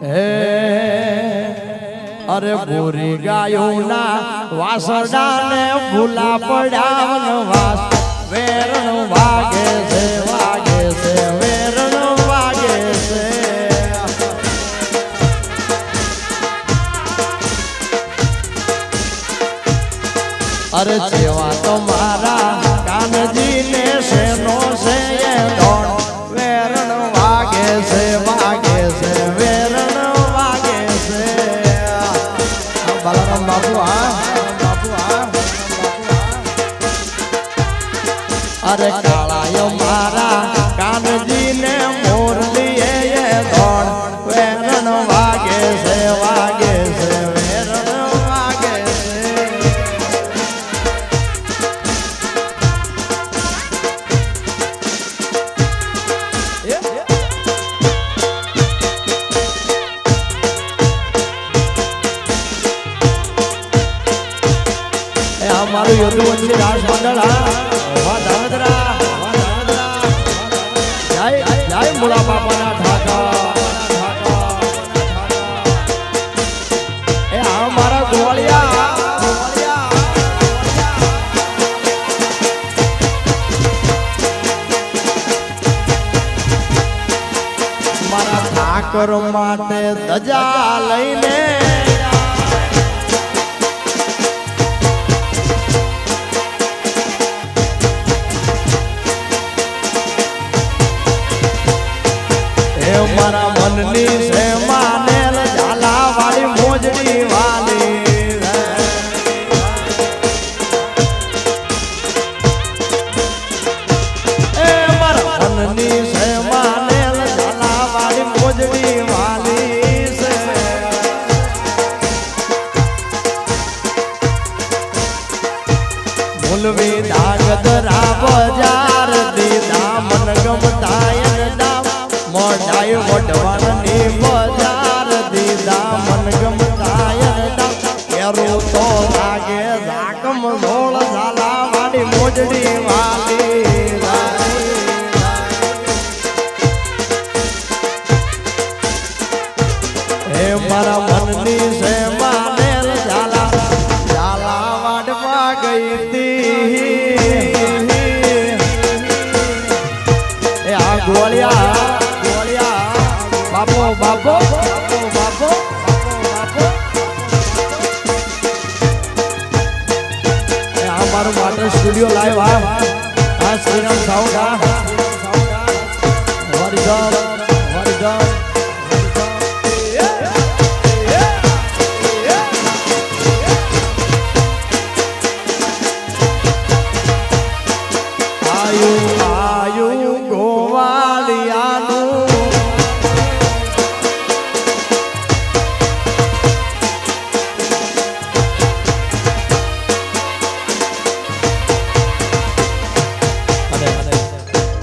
હે. અરે ગોરી ગાયોના વાસડાને ભૂલા પડ્યા વાસ વેરણ વાગે છે વાગે છે, વેરણ વાગે છે. અરે જેવા યોધુ વંશી રાજ મંડળ હા ધાદરા એ આ મારા ગોળિયા મારા ઠાકર માટે દજા લઈને मन ने ઓઢડી વાળા મારું માધર સ્ટુડિયો લાઈવ આ. શ્રીરામ સાઉથ આ. વરિઝા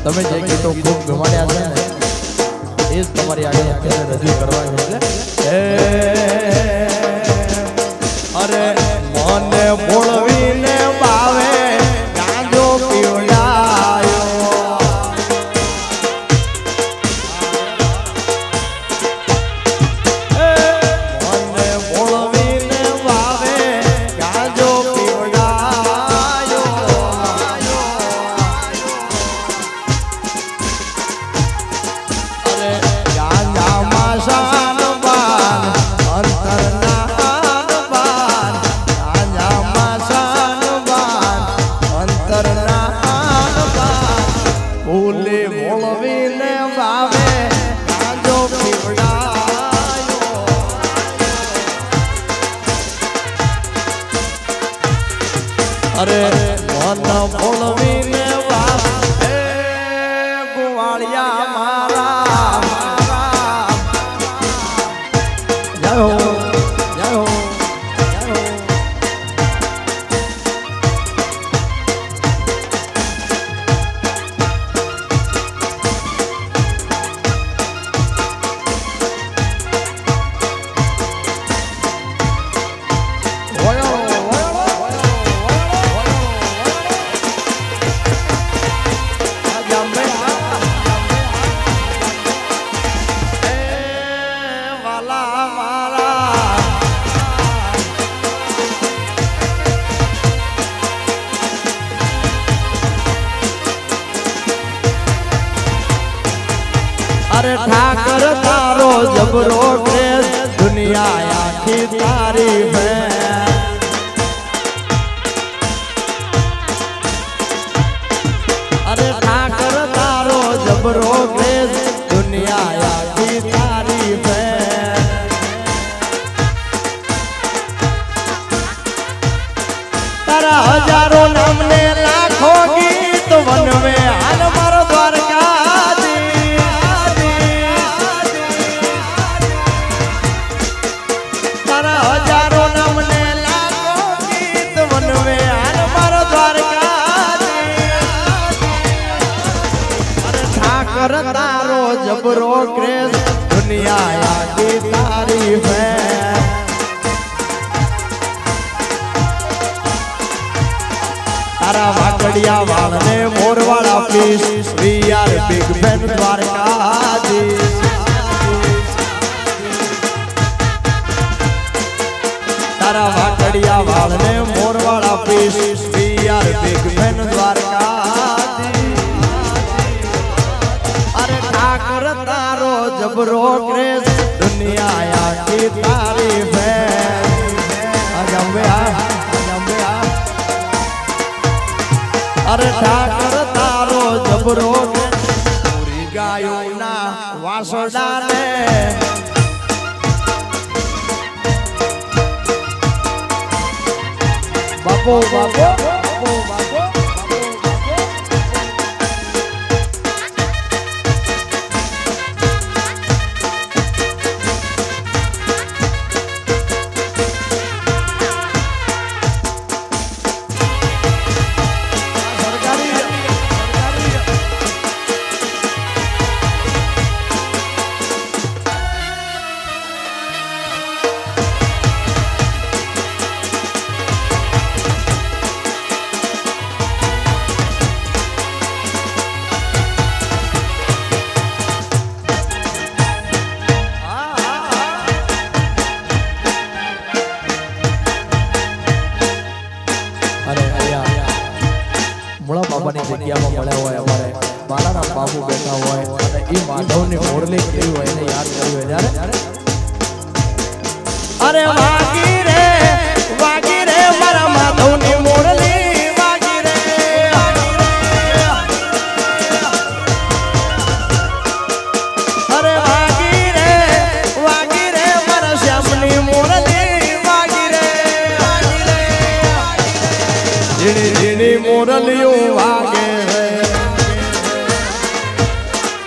તમે જે ગીતો ખૂબ ગમાડ્યા છે ને, એ જ તમારી આગળ અત્યારે રજૂ કરવાની છે. અરે, મને બોળવીને અરે મન બોલવી ઠાકર તારો જબરો ક્રેઝ દુનિયા આખી તારી ભે અરે ઠાકર તારો જબરો બિગ બેન દ્વારકાધીશ તારા વાકડિયા વાળને મોરવાળા પીસ વી બિગ બેન દ્વારકાધીશ અરે ઠાકર તારો જબરો ક્રેઝ દુનિયા આખી તારી આ અરે ઠાકર વાસડાને બાપો બાપો બાપો. અરે અહીંયા મુળા બાબાની જગ્યામાં મળ્યા હોય અમારે બાલારામ બાબુ બેઠા હોય અને એ માધવની મોરલી કેવી હોય એને યાદ કર્યું હોય ત્યારે અરે વાગી રે વાગી રે મારા માધવની ઝીણી ઝીણી મોરલીઓ વાગે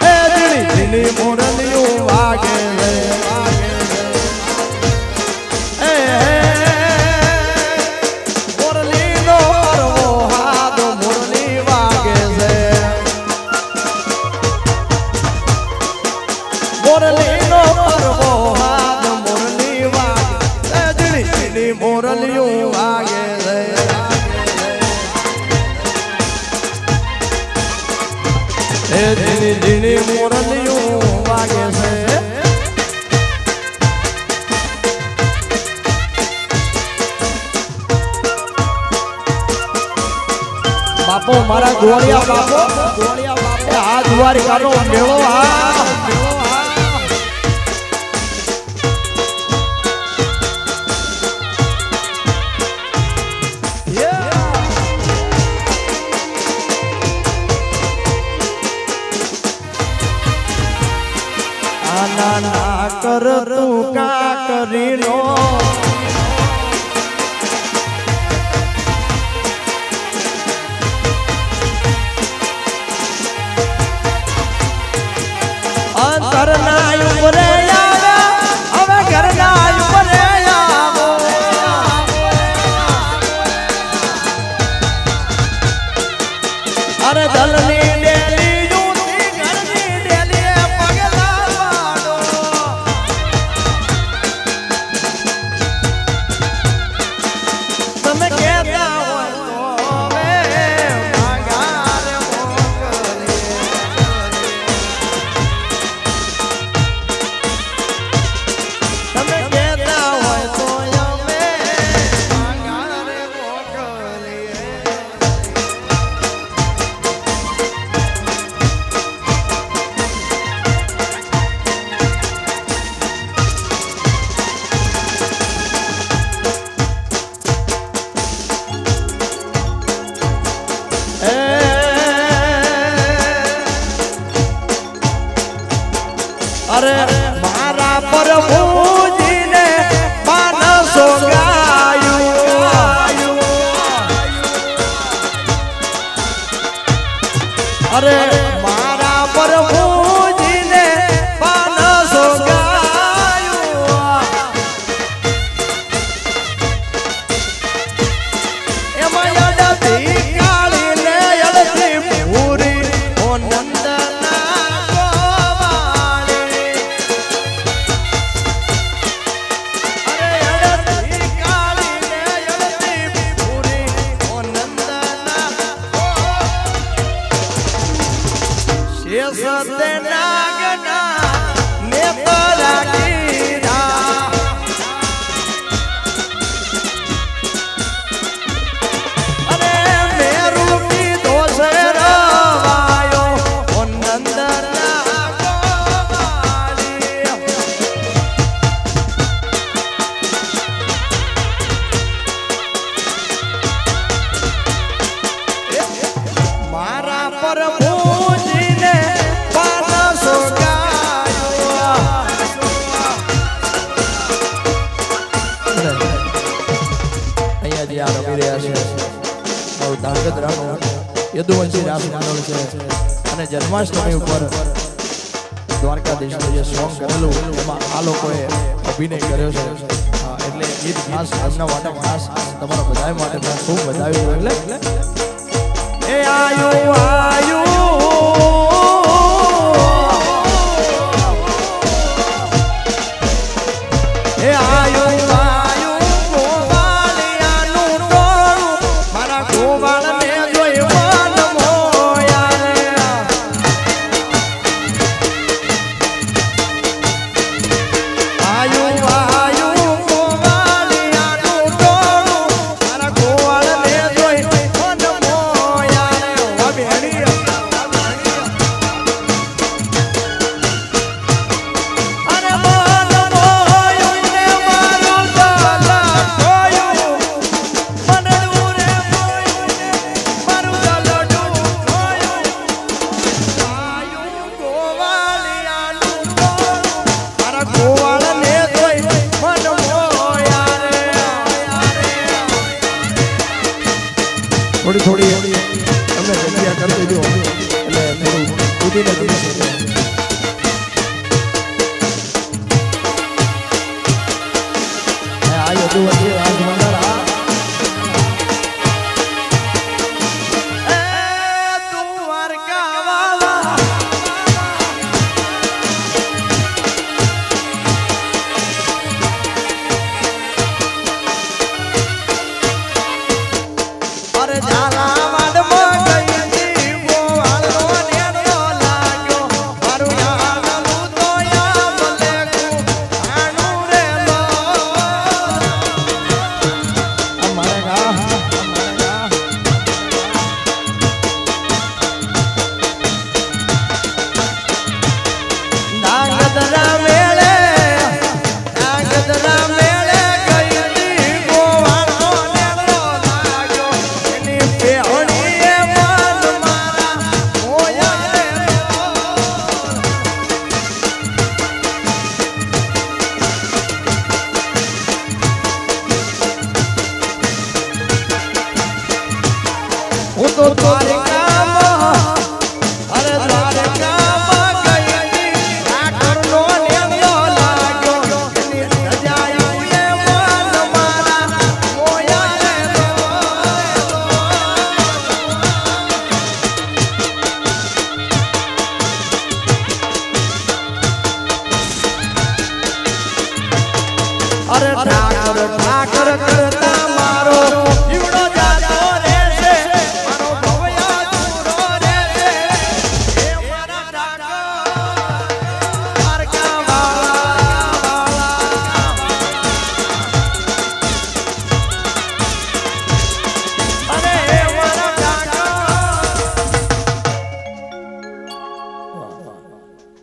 એ ઝીણી ઝીણી મોરલીઓ વાગે હાથ વાગે છે બાપો મારા ગોળિયા બાપો ગોળિયા બાપો આ દ્વારિકાનો મેળો આ અરે મારા પ્રભુજીને યદુવંશી રાસ મંડળ છે. અને જન્માષ્ટમી ઉપર દ્વારકાધીશનું જે સોંગ કરેલું, એમાં આ લોકોએ અભિનય કર્યો છે. એટલે ગીત ખાસ એમના માટે ખાસ તમારા બધા માટે ખૂબ વધાવ્યું એટલે આયુ આયુ. ઠાકર ઠાકર ઠાકર